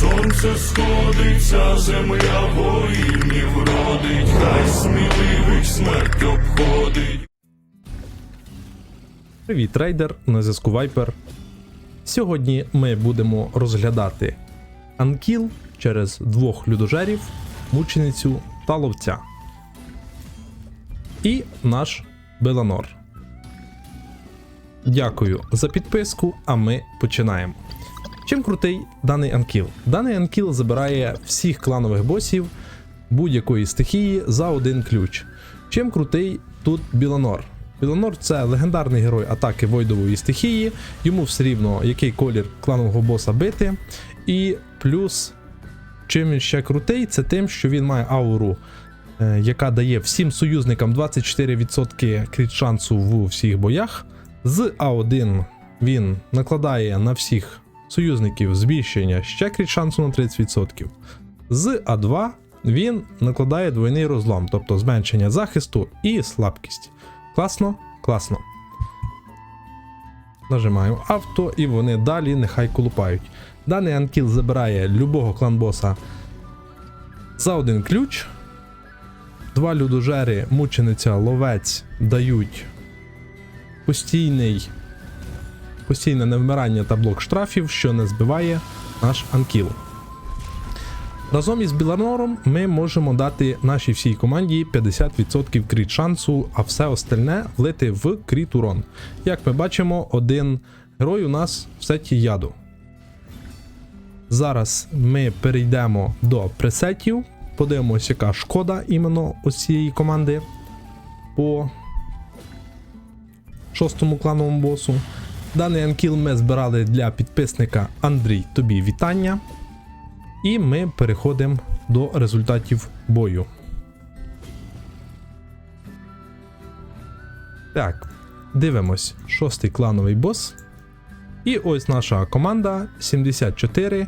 сонце сходиться, земля воїнів родить, хай сміливих смерть обходить. Привіт, рейдер, на зв'язку Viper. Сьогодні ми будемо розглядати анкіл через двох людожерів, мученицю та ловця. І наш Беланор. Дякую за підписку, а ми починаємо. Чим крутий даний анкіл? Даний анкіл забирає всіх кланових босів будь-якої стихії за один ключ. Чим крутий тут Біланор? Біланор це легендарний герой атаки Войдової стихії, йому все рівно який колір кланового боса бити. І плюс, чим він ще крутий, це тим, що він має ауру, е, яка дає всім союзникам 24% кріт шансу в всіх боях. З А1 він накладає на всіх союзників збільшення ще кріт шансу на 30%. З А2 він накладає двойний розлом, тобто зменшення захисту і слабкість. Класно, класно. Нажимаємо авто, і вони далі нехай колупають. Даний анкіл забирає любого кланбоса за один ключ. Два людожери, мучениця, ловець дають постійний, постійне невмирання та блок штрафів, що не збиває наш анкіл. Разом із Біланором ми можемо дати нашій всій команді 50% кріт шансу, а все остальне влити в кріт урон. Як ми бачимо, один герой у нас в сеті яду. Зараз ми перейдемо до пресетів, подивимося, яка шкода іменно цієї команди по шостому клановому босу. Даний анкіл ми збирали для підписника Андрій. Тобі вітання. І ми переходимо до результатів бою. Так, дивимось, шостий клановий бос. І ось наша команда 74,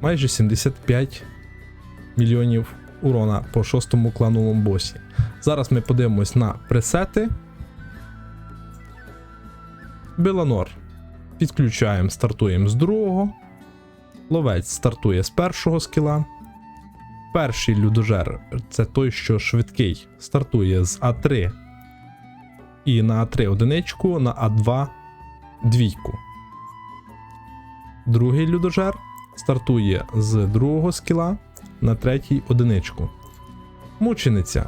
майже 75 мільйонів урона по шостому клановому босі. Зараз ми подивимось на пресети. Беланор. Підключаємо, стартуємо з другого. Ловець стартує з першого скіла. Перший людожер це той, що швидкий, стартує з А3 і на А3 одиничку, на А2 двійку. Другий людожер стартує з другого скіла на третій одиничку. Мучениця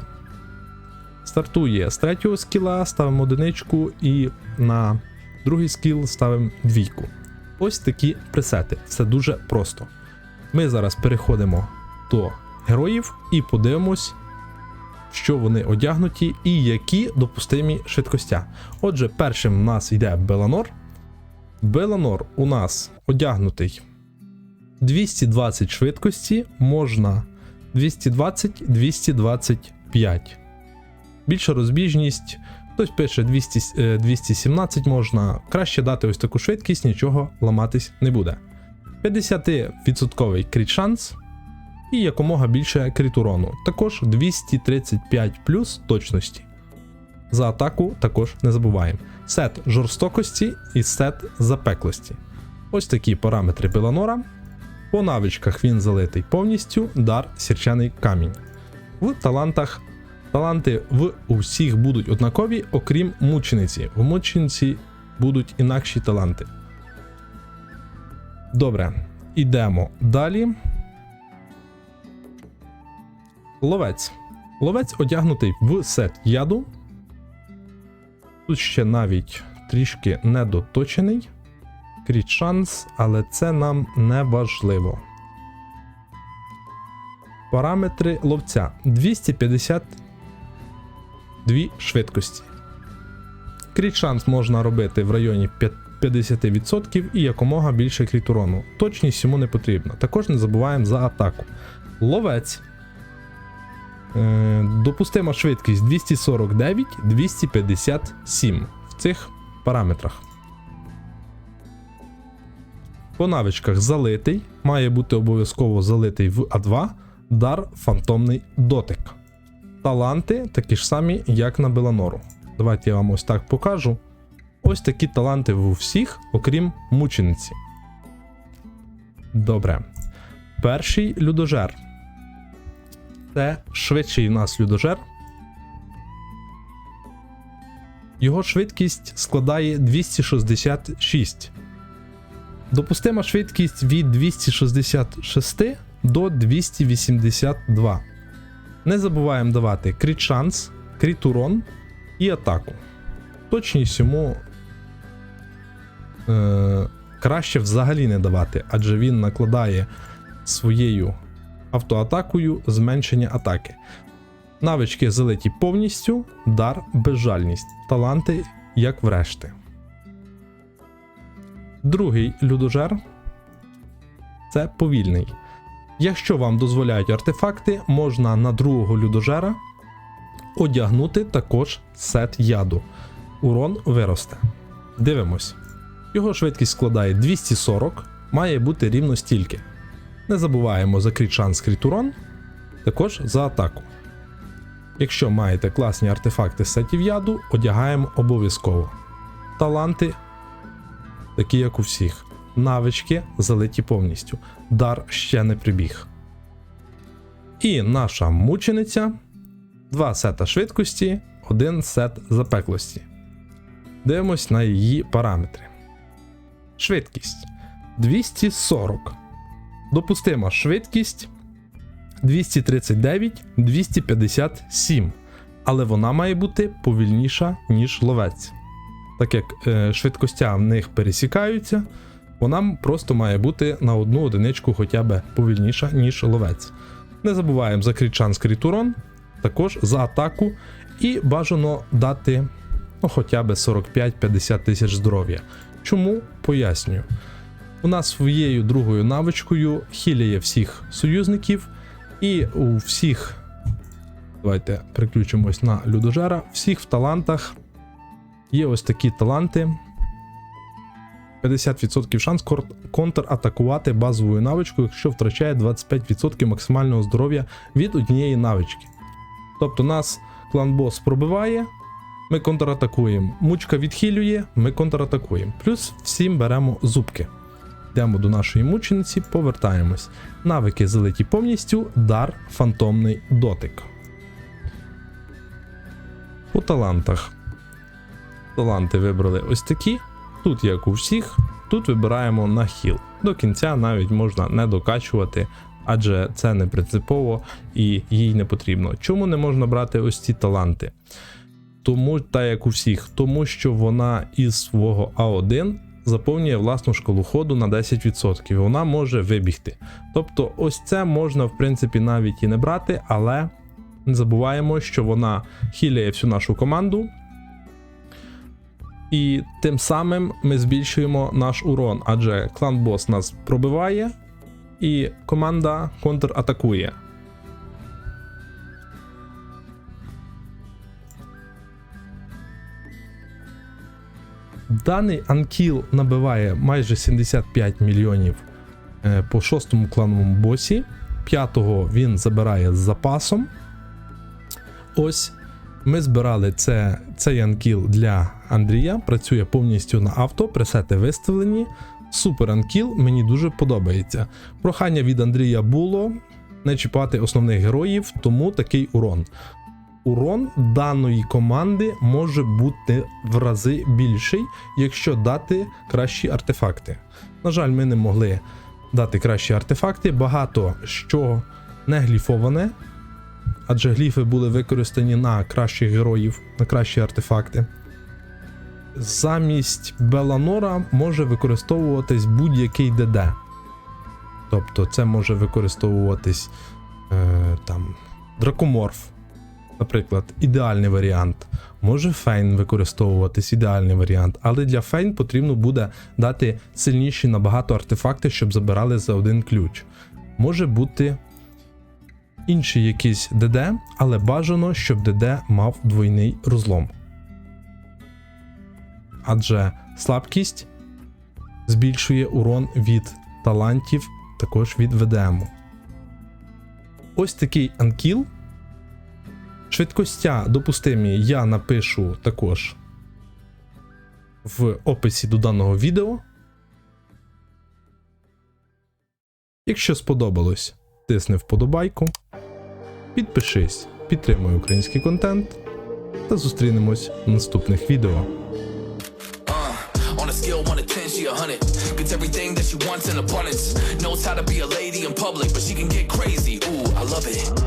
стартує з третього скіла, ставимо одиничку і на другий скіл ставимо двійку. Ось такі пресети. Це дуже просто. Ми зараз переходимо до героїв і подивимось, що вони одягнуті і які допустимі швидкостя. Отже, першим в нас йде Беланор. Беланор у нас одягнутий 220 швидкості, можна 220-225. Більша розбіжність. Хтось пише 200, е, 217 можна. Краще дати ось таку швидкість, нічого ламатись не буде. 50% кріт шанс і якомога більше кріт урону. Також 235 плюс точності. За атаку також не забуваємо. Сет жорстокості і сет запеклості. Ось такі параметри Беланора. По навичках він залитий повністю, дар сірчаний камінь. В талантах Таланти в усіх будуть однакові, окрім мучениці. В мучениці будуть інакші таланти. Добре, ідемо далі. Ловець. Ловець одягнутий в сет яду. Тут ще навіть трішки недоточений. Кріт шанс, але це нам не важливо. Параметри ловця 250 дві швидкості. Кріт шанс можна робити в районі 50% і якомога більше кріт урону. Точність йому не потрібна. Також не забуваємо за атаку. Ловець. Е, допустима швидкість 249-257 в цих параметрах. По навичках залитий. Має бути обов'язково залитий в А2. Дар фантомний дотик таланти такі ж самі, як на Беланору. Давайте я вам ось так покажу. Ось такі таланти у всіх, окрім мучениці. Добре. перший людожер. Це швидший у нас людожер. Його швидкість складає 266. Допустима швидкість від 266 до 282. Не забуваємо давати крит шанс, крит урон і атаку. Точність йому е, краще взагалі не давати, адже він накладає своєю автоатакою зменшення атаки. Навички залиті повністю, дар безжальність, таланти як врешті. Другий людожер це повільний. Якщо вам дозволяють артефакти, можна на другого людожера одягнути також сет яду. Урон виросте. Дивимось. Його швидкість складає 240, має бути рівно стільки. Не забуваємо за крит шанс крит урон, також за атаку. Якщо маєте класні артефакти сетів яду, одягаємо обов'язково. Таланти, такі як у всіх. Навички залиті повністю. Дар ще не прибіг. І наша мучениця. Два сета швидкості, один сет запеклості. Дивимось на її параметри. Швидкість 240. Допустима швидкість 239, 257. Але вона має бути повільніша, ніж ловець. Так як е, швидкостя в них пересікаються, вона просто має бути на одну одиничку хоча б повільніша, ніж ловець. Не забуваємо за крит урон, також за атаку, і бажано дати ну, хоча б 45-50 тисяч здоров'я. Чому? Пояснюю. Вона своєю другою навичкою хіляє всіх союзників, і у всіх, давайте приключимось на людожера, всіх в талантах є ось такі таланти. 50% шанс контратакувати базовою навичкою, якщо втрачає 25% максимального здоров'я від однієї навички. Тобто нас клан-бос пробиває, ми контратакуємо. Мучка відхилює, ми контратакуємо. Плюс всім беремо зубки. Йдемо до нашої мучениці, повертаємось. Навики залиті повністю, дар фантомний дотик. По талантах. Таланти вибрали ось такі. Тут, як у всіх, тут вибираємо на хіл. До кінця навіть можна не докачувати, адже це не принципово і їй не потрібно. Чому не можна брати ось ці таланти? Тому, так як у всіх, тому що вона із свого А1 заповнює власну шкалу ходу на 10%. Вона може вибігти. Тобто, ось це можна, в принципі, навіть і не брати, але не забуваємо, що вона хіляє всю нашу команду. І тим самим ми збільшуємо наш урон, адже клан бос нас пробиває, і команда контратакує. Даний анкіл набиває майже 75 мільйонів е, по шостому клановому босі. П'ятого він забирає з запасом. Ось ми збирали це, цей анкіл для Андрія. Працює повністю на авто, пресети виставлені. Супер анкіл, мені дуже подобається. Прохання від Андрія було не чіпати основних героїв, тому такий урон. Урон даної команди може бути в рази більший, якщо дати кращі артефакти. На жаль, ми не могли дати кращі артефакти. Багато що не гліфоване, адже гліфи були використані на кращих героїв, на кращі артефакти. Замість Беланора може використовуватись будь-який ДД. Тобто це може використовуватись е, там, дракоморф, наприклад, ідеальний варіант. Може Фейн використовуватись ідеальний варіант, але для Фейн потрібно буде дати сильніші набагато артефакти, щоб забирали за один ключ. Може бути інший якийсь ДД, але бажано, щоб ДД мав двойний розлом. Адже слабкість збільшує урон від талантів, також від ВДМ. Ось такий анкіл. Швидкостя допустимі я напишу також в описі до даного відео. Якщо сподобалось, тисни вподобайку, підпишись, підтримуй український контент та зустрінемось в наступних відео. skill, 1 to 10, she a 100. Gets everything that she wants in abundance. Knows how to be a lady in public, but she can get crazy. Ooh, I love it.